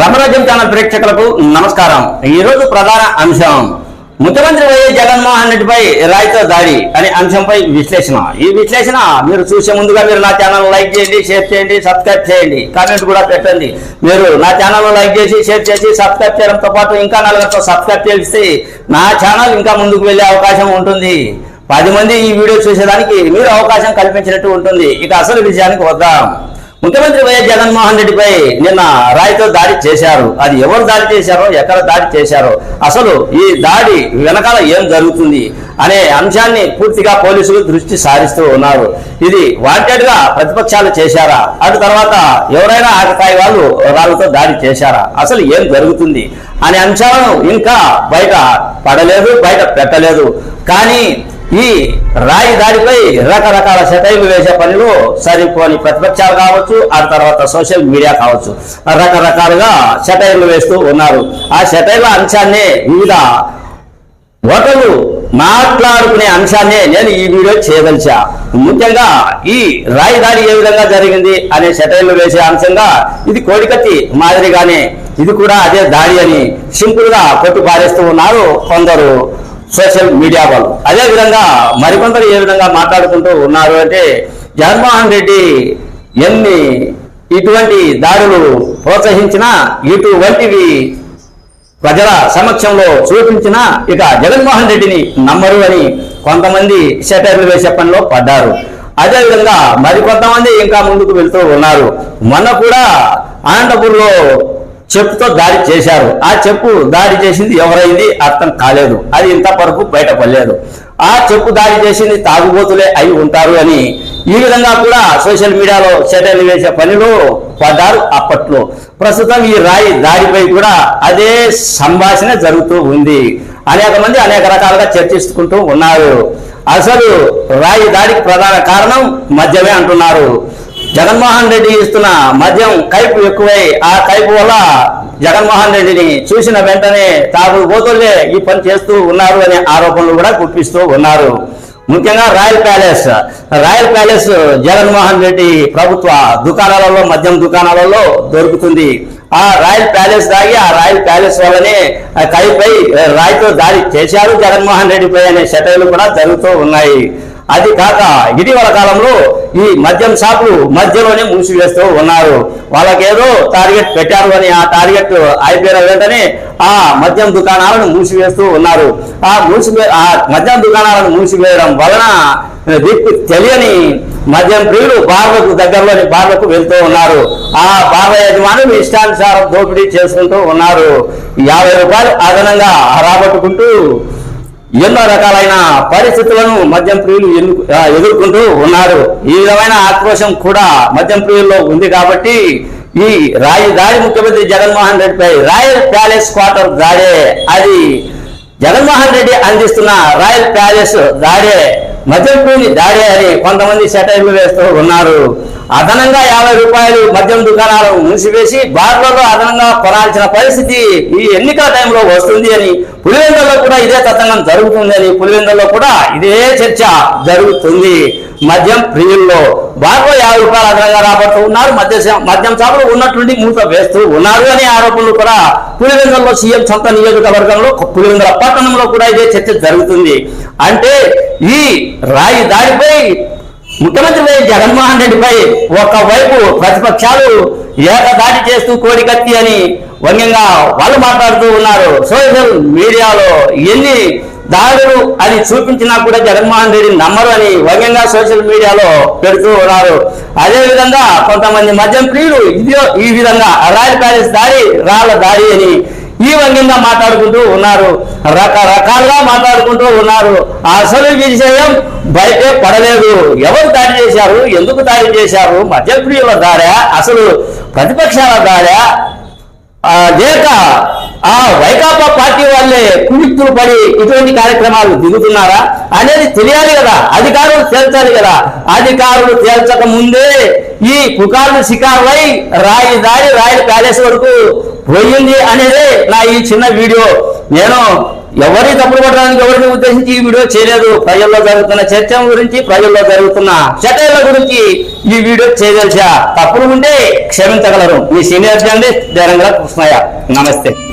Ramarajyam channel ప్రేక్షకులకు నమస్కారం. ఈ రోజు ప్రధాన అంశం ముఖ్యమంత్రి వైఎస్ జగన్మోహన్ రెడ్డిపై రాయితో దాడి అనే అంశంపై విశ్లేషణ. ఈ విశ్లేషణ మీరు చూసే ముందుగా మీరు నా ఛానల్ లైక్ చేయండి షేర్ చేయండి సబ్స్క్రైబ్ చేయండి. కామెంట్ కూడా పెట్టండి. మీరు నా ఛానల్ లైక్ చేసి షేర్ చేసి సబ్స్క్రైబ్ చేయడంతో పాటు ఇంకా నలుగురితో సబ్స్క్రైబ్ చేస్తే నా ఛానల్ ఇంకా ముందుకు వెళ్ళే అవకాశం ఉంటుంది. పది మంది ఈ వీడియో చూసేదానికి మీరు అవకాశం కల్పించినట్టు ఉంటుంది. ఇక అసలు విషయానికి వద్దాం. ముఖ్యమంత్రి వైఎస్ జగన్మోహన్ రెడ్డిపై నిన్న రాయితో దాడి చేశారు. అది ఎవరు దాడి చేశారో ఎక్కడ దాడి చేశారో అసలు ఈ దాడి వెనకాల ఏం జరుగుతుంది అనే అంశాన్ని పూర్తిగా పోలీసులు దృష్టి సారిస్తూ ఉన్నారు. ఇది వాంటెడ్గా ప్రతిపక్షాలు చేశారా? అటు తర్వాత ఎవరైనా ఆకతాయి వాళ్ళు రాళ్ళతో దాడి చేశారా? అసలు ఏం జరుగుతుంది అనే అంశాలను ఇంకా బయట పడలేదు బయట పెట్టలేదు. కానీ ఈ రాయి దాడిపై రకరకాల సెటైలు వేసే పనిలో సరిపోని ప్రతిపక్షాలు కావచ్చు ఆ తర్వాత సోషల్ మీడియా కావచ్చు. రకరకాలుగా సెటైర్లు వేస్తూ ఉన్నారు. ఆ సెటైర్ల అంశాన్ని వివిధ ఓటర్లు మాట్లాడుకునే అంశాన్ని నేను ఈ వీడియో చేయదలిచా. ముఖ్యంగా ఈ రాయి దాడి ఏ విధంగా జరిగింది అనే సెటైర్లు వేసే అంశంగా ఇది కోడికత్తి మాదిరిగానే ఇది కూడా అదే దాడి అని సింపుల్గా కొట్టు పారేస్తూ ఉన్నారు కొందరు. సోషల్ మీడియా వాళ్ళు. అదే విధంగా మరికొందరు ఏ విధంగా మాట్లాడుకుంటూ ఉన్నారు అంటే జగన్మోహన్ రెడ్డి ఎన్ని ఇటువంటి దాడులు ప్రోత్సహించినా ఇటువంటివి ప్రజల సమక్షంలో చూపించినా ఇక జగన్మోహన్ రెడ్డిని నమ్మరు అని కొంతమంది షటర్లు వేసే పనిలో పడ్డారు. అదేవిధంగా మరికొంతమంది ఇంకా ముందుకు వెళ్తూ ఉన్నారు. మొన్న కూడా అనంతపూర్లో చెప్పుతో దాడి చేశారు. ఆ చెప్పు దాడి చేసింది ఎవరైంది? అర్థం కాలేదు. అది ఇంతవరకు బయటపడలేదు. ఆ చెప్పు దాడి చేసింది తాగుబోతులే అయి ఉంటారు అని ఈ విధంగా కూడా సోషల్ మీడియాలో సెటైల్ వేసే పనిలో పడ్డారు అప్పట్లో. ప్రస్తుతం ఈ రాయి దాడిపై కూడా అదే సంభాషణ జరుగుతూ ఉంది. అనేక మంది అనేక రకాలుగా చర్చిస్తుకుంటూ ఉన్నారు. అసలు రాయి దాడికి ప్రధాన కారణం మద్యమే అంటున్నారు. జగన్మోహన్ రెడ్డి ఇస్తున్న మద్యం కైపు ఎక్కువై ఆ కైపు వల్ల జగన్మోహన్ రెడ్డిని చూసిన వెంటనే తాగుడు పోతులే ఈ పని చేస్తూ ఉన్నారు అనే ఆరోపణలు కూడా గుప్పిస్తూ ఉన్నారు. ముఖ్యంగా royal palace. Royal palace Jaganmohan Reddy ప్రభుత్వ దుకాణాలలో మద్యం దుకాణాలలో దొరుకుతుంది. ఆ రాయల్ ప్యాలెస్ దాగి ఆ రాయల్ ప్యాలెస్ వల్లనే ఆ కైపై రాయితో దాడి చేశారు జగన్మోహన్ రెడ్డిపై అనే సెటైలు కూడా జరుగుతూ ఉన్నాయి. అది కాక ఇటీవల కాలంలో ఈ మద్యం షాపులు మధ్యలోనే మూసివేస్తూ ఉన్నారు. వాళ్ళకేదో టార్గెట్ పెట్టారు అని ఆ టార్గెట్ అయిపోయిన వెంటనే ఆ మద్యం దుకాణాలను మూసివేస్తూ ఉన్నారు. ఆ మూసివే ఆ మద్యం దుకాణాలను మూసివేయడం వలన దిక్కు తెలియని మద్యం ప్రియులు బార్లకు దగ్గరలోని బార్లకు వెళ్తూ ఉన్నారు. ఆ బార్ల యజమానులు ఇష్టానుసారం దోపిడీ చేసుకుంటూ ఉన్నారు. యాభై రూపాయలు అదనంగా రాబట్టుకుంటూ ఎన్నో రకాలైన పరిస్థితులను మద్యం ప్రియులు ఎదుర్కొంటూ ఉన్నారు. ఈ విధమైన ఆక్రోశం కూడా మద్యం ప్రియుల్లో ఉంది కాబట్టి ఈ రాయి దాడి ముఖ్యమంత్రి జగన్మోహన్ రెడ్డిపై రాయల్ ప్యాలెస్ క్వార్టర్ దాడే. అది జగన్మోహన్ రెడ్డి అందిస్తున్న రాయల్ ప్యాలెస్ దాడే. మద్యం కూలి దాడి అని కొంతమంది సెటైర్లు వేస్తూ ఉన్నారు. అదనంగా యాభై రూపాయలు మద్యం దుకాణాలు మూసివేసి బార్లలో అదనంగా కొనాల్సిన పరిస్థితి ఈ ఎన్నికల టైంలో వస్తుంది అని పులివెందుల్లో కూడా ఇదే తతంగం జరుగుతుంది అని పులివెందుల్లో కూడా ఇదే చర్చ జరుగుతుంది. మద్యం ప్రియుల్లో బార్లో యాభై రూపాయలు అదనంగా రాబడుతూ ఉన్నారు. మద్య మద్యం షాపులు ఉన్నట్టుండి మూత వేస్తూ ఉన్నారు అనే ఆరోపణలు కూడా పులివెందుల్లో సీఎం సొంత నియోజకవర్గంలో పులివెందుల పట్టణంలో కూడా ఇదే చర్చ జరుగుతుంది. అంటే ఈ రాయి దాడిపై ముఖ్యమంత్రి జగన్మోహన్ రెడ్డిపై ఒకవైపు ప్రతిపక్షాలు ఏకదాటి చేస్తూ కోడికత్తి అని వ్యంగ్యంగా వాళ్ళు మాట్లాడుతూ ఉన్నారు. సోషల్ మీడియాలో ఎన్ని దాడులు అని చూపించినా కూడా జగన్మోహన్ రెడ్డి నమ్మరు అని వ్యంగ్యంగా సోషల్ మీడియాలో పెడుతూ ఉన్నారు. అదేవిధంగా కొంతమంది మద్యం ప్రియులు ఇది ఈ విధంగా రాయల్ ప్యాలెస్ దాడి రాళ్ళ దాడి అని ఈ వంగంగా మాట్లాడుకుంటూ ఉన్నారు. రకరకాలుగా మాట్లాడుకుంటూ ఉన్నారు. అసలు విషయం బయటే పడలేదు. ఎవరు దాడి చేశారు? ఎందుకు దాడి చేశారు? మధ్యప్రియుల దాడా? అసలు ప్రతిపక్షాల దాడా? లేక ఆ వైకాపా పార్టీ వాళ్ళే కుమిత్తులు పడి ఇటువంటి కార్యక్రమాలు దిగుతున్నారా? అనేది తెలియాలి కదా. అధికారులు తేల్చాలి కదా. అధికారులు తేల్చక ముందే ఈ పుకార్లు శికారులై రాయి దారి రాయల ప్యాలెస్ వరకు పోయింది అనేదే నా ఈ చిన్న వీడియో. నేను ఎవరి తప్పుడు పడడానికి ఎవరిని ఉద్దేశించి ఈ వీడియో చేయలేదు. ప్రజల్లో జరుగుతున్న చర్చ గురించి ప్రజల్లో జరుగుతున్న చర్చల గురించి ఈ వీడియో చేయదలిచా. తప్పులు ఉంటే క్షమించగలరు. మీ సీనియర్ జర్నలిస్ట్ దేరంగల కృష్ణయ్య. నమస్తే.